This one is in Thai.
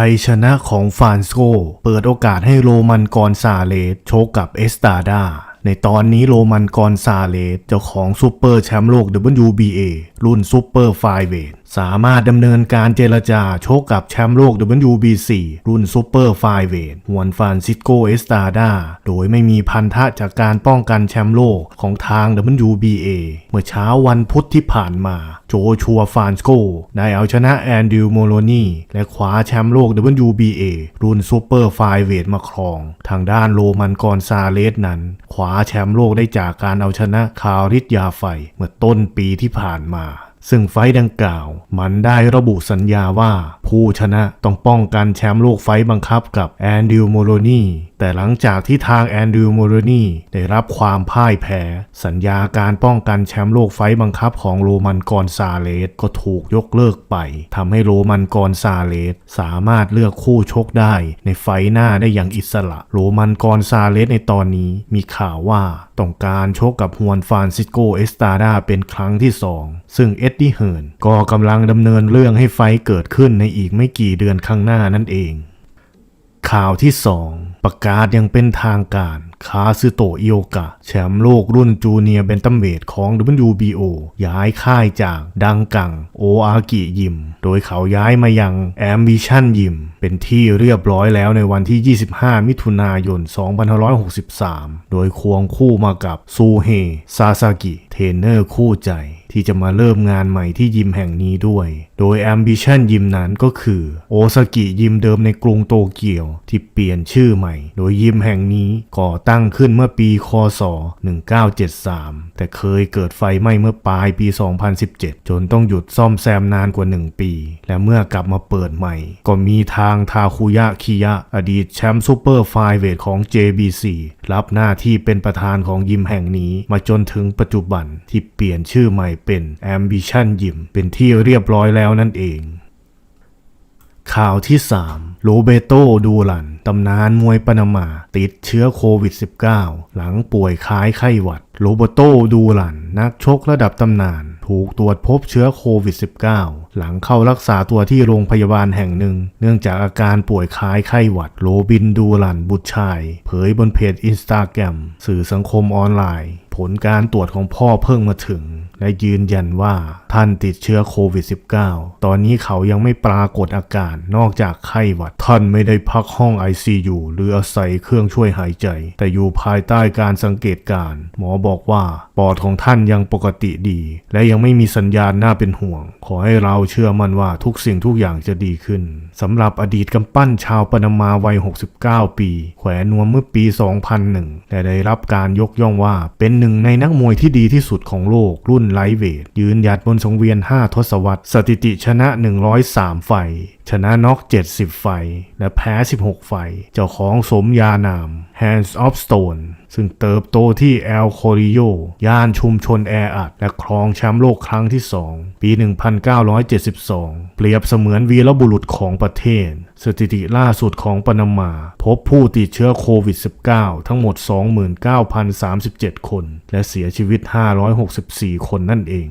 ชัยชนะของฟานโกเปิดโอกาสให้โรมันกอนซาเลสโชกกับเอสตาดาในตอนนี้โรมันกอนซาเลสเจ้าของซูเปอร์แชมป์โลก WBA รุ่นซูเปอร์ไฟเวทสามารถดำเนินการเจรจาโชกกับแชมป์โลก WBC รุ่นซูเปอร์ไฟเวทฮวนฟานซิสโกเอสตาดา โดยไม่มีพันธะจากการป้องกันแชมป์โลกของทาง WBA เมื่อเช้าวันพุธที่ผ่านมา โจชัวฟานสโกได้เอาชนะแอนดิวโมโลนีและคว้าแชมป์โลก WBA รุ่นซูเปอร์ไฟเวทมาครอง ทางด้านโรมันกอนซาเลสนั้นคว้าแชมป์โลกได้จากการเอาชนะคาริสยาไฟเมื่อต้นปีที่ผ่านมา ซึ่งไฟดังกล่าว มันได้ระบุสัญญาว่า ผู้ชนะต้องป้องกันแชมป์โลกไฟบังคับกับแอนดิวโมโลนีแต่หลังจากที่ทางแอนดิวโมโลนีได้รับความพ่ายแพ้ สัญญาการป้องกันแชมป์โลกไฟบังคับของโรมันกอนซาเลสก็ถูกยกเลิกไปทำให้โรมันกอนซาเลสสามารถเลือกคู่ชกได้ ในไฟหน้าได้อย่างอิสระ โรมันกอนซาเลสในตอนนี้มีข่าวว่าต้องการชกกับฮวนฟานซิสโกเอสตาดาเป็นครั้งที่สองซึ่งเอ็ดดี้เฮิร์นก็กำลังดำเนินเรื่องให้ไฟเกิดขึ้นในอีกไม่กี่เดือนข้างหน้านั่นเอง ข่าวที่ 2 ประกาศยังเป็นทางการคาซึโตอิโอกะ แชมป์โลกรุ่นจูเนียร์เบนตัมเวทของ WBO ย้ายค่ายจากดังกังโออากิยิม โดยเขาย้ายมายังแอมบิชันยิม เป็นที่เรียบร้อยแล้วในวันที่ 25 มิถุนายน 2563 โดยควงคู่มากับซูเฮซาซากิ เทรนเนอร์คู่ใจ ที่จะมาเริ่มงานใหม่ที่ยิมแห่งนี้ด้วย โดย Ambition ยิมนั้นก็คือโอซากิยิมเดิมในกรุงโตเกียว ที่เปลี่ยนชื่อใหม่ โดยยิมแห่งนี้ก่อตั้งขึ้นเมื่อปีคศ 1973 แต่เคยเกิดไฟไหม้เมื่อปลายปี 2017 จนต้องหยุดซ่อมแซมนานกว่า 1 ปี และเมื่อกลับมาเปิดใหม่ ก็มีทางทาคุยะคิยะ อดีตแชมป์ซูเปอร์ไฟเวทของ JBC รับหน้าที่เป็นประธานของยิมแห่งนี้ มาจนถึงปัจจุบันที่เปลี่ยนชื่อใหม่เป็น Ambition ยิมเป็นที่เรียบร้อยแล้วนั่นเอง ข่าวที่ 3 โรเบโตดูลัน ตำนานมวยปนามา ติดเชื้อโควิด -19 หลังป่วยคล้ายไข้หวัด โรเบโตดูลัน นักชกระดับตำนาน ถูกตรวจพบเชื้อโควิด -19 หลังเข้ารักษาตัวที่โรงพยาบาลแห่งหนึ่ง เนื่องจากอาการป่วยคล้ายไข้หวัด โรบินดูลันบุตรชาย เผยบนเพจอินสตาแกรมสื่อสังคมออนไลน์ ผลการตรวจของพ่อเพิ่งมาถึง และยืนยันว่าท่านติดเชื้อโควิด -19 ตอนนี้เขายังไม่ปรากฏอาการนอกจากไข้หวัด ท่านไม่ได้พักห้อง ICU หรืออาศัยเครื่องช่วยหายใจ แต่อยู่ภายใต้การสังเกตการ หมอบอกว่าปอดของท่านยังปกติดี และยังไม่มีสัญญาณน่าเป็นห่วง ขอให้เราเชื่อมั่นว่าทุกสิ่งทุกอย่างจะดีขึ้นสำหรับอดีตกำปั้นชาวปนามาวัย 69 ปี แขวนนวมเมื่อปี 2001 และได้รับการยกย่องว่าเป็นหนึ่งึ่งในนักมวยที่ดีที่สุดของโลกรุ่นไลท์เวทยืนหยัดบนสังเวียน 5 ทศวรรษ สถิติชนะ 103 ไฟ ชนะน็อก 70 ไฟ และแพ้ 16 ไฟ เจ้าของสมยานาม Hands of Stone ซึ่งเติบโตที่แอลโคริโยย่านชุมชนแออัด และครองแชมป์โลกครั้งที่ 2 ปี 1972 เปรียบเสมือนวีรบุรุษของประเทศ สถิติล่าสุดของปนามา พบผู้ติดเชื้อโควิด -19 ทั้งหมด 29,037 คน และเสียชีวิต 564 คนนั่นเอง